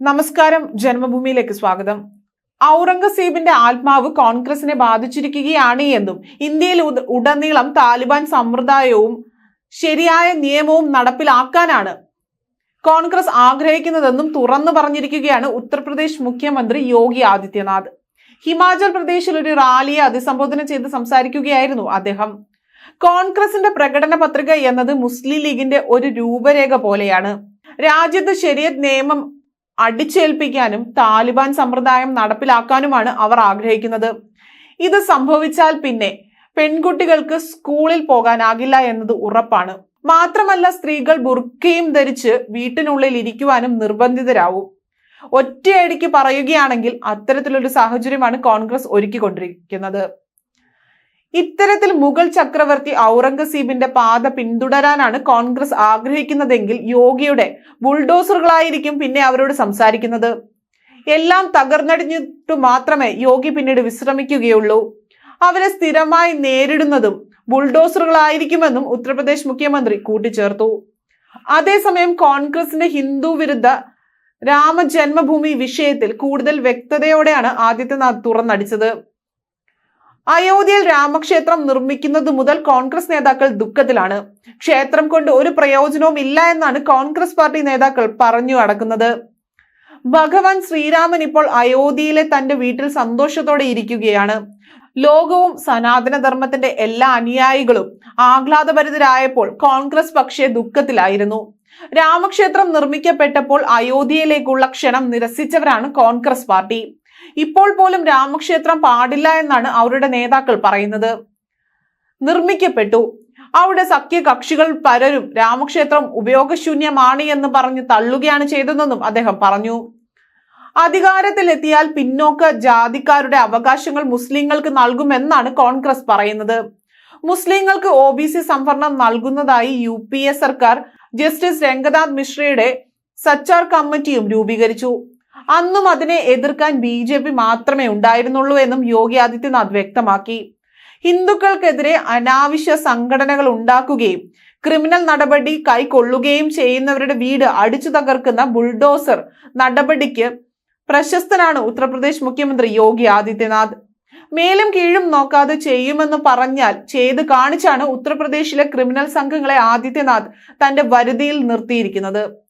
നമസ്കാരം ജന്മഭൂമിയിലേക്ക് സ്വാഗതം. ഔറംഗസീബിന്റെ ആത്മാവ് കോൺഗ്രസിനെ ബാധിച്ചിരിക്കുകയാണ് എന്നും ഇന്ത്യയിൽ ഉടനീളം താലിബാൻ സമ്പ്രദായവും ശരിയായ നിയമവും നടപ്പിലാക്കാനാണ് കോൺഗ്രസ് ആഗ്രഹിക്കുന്നതെന്നും തുറന്നു പറഞ്ഞിരിക്കുകയാണ് ഉത്തർപ്രദേശ് മുഖ്യമന്ത്രി യോഗി ആദിത്യനാഥ്. ഹിമാചൽ പ്രദേശിൽ ഒരു റാലിയെ അഭിസംബോധന ചെയ്ത് സംസാരിക്കുകയായിരുന്നു അദ്ദേഹം. കോൺഗ്രസിന്റെ പ്രകടന പത്രിക എന്നത് മുസ്ലിം ലീഗിന്റെ ഒരു രൂപരേഖ പോലെയാണ്. രാജ്യത്ത് ശരിയത് നിയമം അടിച്ചേൽപ്പിക്കാനും താലിബാൻ സമ്പ്രദായം നടപ്പിലാക്കാനുമാണ് അവർ ആഗ്രഹിക്കുന്നത്. ഇത് സംഭവിച്ചാൽ പിന്നെ പെൺകുട്ടികൾക്ക് സ്കൂളിൽ പോകാനാകില്ല എന്നത് ഉറപ്പാണ്. മാത്രമല്ല സ്ത്രീകൾ ബുർക്കയും ധരിച്ച് വീട്ടിനുള്ളിൽ ഇരിക്കുവാനും നിർബന്ധിതരാവും. ഒറ്റയടിക്ക് പറയുകയാണെങ്കിൽ അത്തരത്തിലൊരു സാഹചര്യമാണ് കോൺഗ്രസ് ഒരുക്കിക്കൊണ്ടിരിക്കുന്നത്. ഇത്തരത്തിൽ മുഗൾ ചക്രവർത്തി ഔറംഗസീബിന്റെ പാത പിന്തുടരാനാണ് കോൺഗ്രസ് ആഗ്രഹിക്കുന്നതെങ്കിൽ യോഗിയുടെ ബുൾഡോസറുകളായിരിക്കും പിന്നെ അവരോട് സംസാരിക്കുന്നത്. എല്ലാം തകർന്നടിഞ്ഞിട്ടു മാത്രമേ യോഗി പിന്നീട് വിശ്രമിക്കുകയുള്ളൂ. അവരെ സ്ഥിരമായി നേരിടുന്നതും ബുൾഡോസറുകളായിരിക്കുമെന്നും ഉത്തർപ്രദേശ് മുഖ്യമന്ത്രി കൂട്ടിച്ചേർത്തു. അതേസമയം കോൺഗ്രസിന്റെ ഹിന്ദു വിരുദ്ധ രാമജന്മഭൂമി വിഷയത്തിൽ കൂടുതൽ വ്യക്തതയോടെയാണ് ആദിത്യനാഥ് തുറന്നടിച്ചത്. അയോധ്യയിൽ രാമക്ഷേത്രം നിർമ്മിക്കുന്നത് മുതൽ കോൺഗ്രസ് നേതാക്കൾ ദുഃഖത്തിലാണ്. ക്ഷേത്രം കൊണ്ട് ഒരു പ്രയോജനവും ഇല്ല എന്നാണ് കോൺഗ്രസ് പാർട്ടി നേതാക്കൾ പറഞ്ഞു അടക്കുന്നത്. ഭഗവാൻ ശ്രീരാമൻ ഇപ്പോൾ അയോധ്യയിലെ തന്റെ വീട്ടിൽ സന്തോഷത്തോടെ ഇരിക്കുകയാണ്. ലോകവും സനാതനധർമ്മത്തിന്റെ എല്ലാ അനുയായികളും ആഹ്ലാദഭരിതരായപ്പോൾ കോൺഗ്രസ് പക്ഷേ ദുഃഖത്തിലായിരുന്നു. രാമക്ഷേത്രം നിർമ്മിക്കപ്പെട്ടപ്പോൾ അയോധ്യയിലേക്കുള്ള ക്ഷണം നിരസിച്ചവരാണ് കോൺഗ്രസ് പാർട്ടി. ഇപ്പോൾ പോലും രാമക്ഷേത്രം പാടില്ല എന്നാണ് അവരുടെ നേതാക്കൾ പറയുന്നത്. നിർമ്മിക്കപ്പെട്ടു. അവിടെ സഖ്യകക്ഷികൾ പലരും രാമക്ഷേത്രം ഉപയോഗശൂന്യമാണ് എന്ന് പറഞ്ഞ് തള്ളുകയാണ് ചെയ്തതെന്നും അദ്ദേഹം പറഞ്ഞു. അധികാരത്തിലെത്തിയാൽ പിന്നോക്ക ജാതിക്കാരുടെ അവകാശങ്ങൾ മുസ്ലിങ്ങൾക്ക് നൽകുമെന്നാണ് കോൺഗ്രസ് പറയുന്നത്. മുസ്ലിങ്ങൾക്ക് ഒ ബി സി സംവരണം നൽകുന്നതായി യു പി എ സർക്കാർ ജസ്റ്റിസ് രംഗനാഥ് മിശ്രയുടെ സച്ചാർ കമ്മിറ്റിയും രൂപീകരിച്ചു. അന്നും അതിനെ എതിർക്കാൻ ബി ജെ പി മാത്രമേ ഉണ്ടായിരുന്നുള്ളൂ എന്നും യോഗി ആദിത്യനാഥ് വ്യക്തമാക്കി. ഹിന്ദുക്കൾക്കെതിരെ അനാവശ്യ സംഘടനകൾ ഉണ്ടാക്കുകയും ക്രിമിനൽ നടപടി കൈക്കൊള്ളുകയും ചെയ്യുന്നവരുടെ വീട് അടിച്ചു തകർക്കുന്ന ബുൾഡോസർ നടപടിക്ക് പ്രശസ്തനാണ് ഉത്തർപ്രദേശ് മുഖ്യമന്ത്രി യോഗി ആദിത്യനാഥ്. മേലും കീഴും നോക്കാതെ ചെയ്യുമെന്ന് പറഞ്ഞാൽ ചെയ്ത് കാണിച്ചാണ് ഉത്തർപ്രദേശിലെ ക്രിമിനൽ സംഘങ്ങളെ ആദിത്യനാഥ് തന്റെ വരുതിയിൽ നിർത്തിയിരിക്കുന്നത്.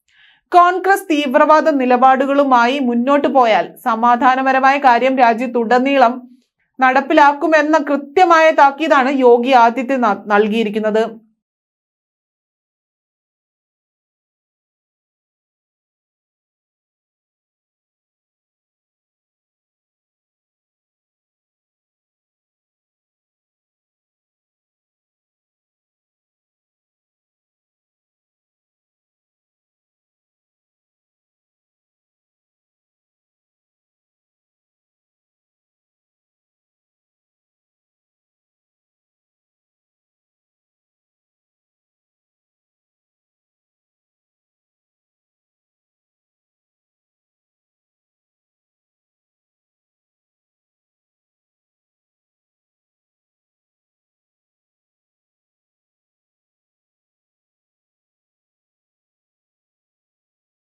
കോൺഗ്രസ് തീവ്രവാദ നിലപാടുകളുമായി മുന്നോട്ട് പോയാൽ സമാധാനപരമായ കാര്യം രാജ്യത്തുടനീളം നടപ്പിലാക്കുമെന്ന കൃത്യമായ താക്കീതാണ് യോഗി ആദിത്യനാഥ് നൽകിയിരിക്കുന്നത്.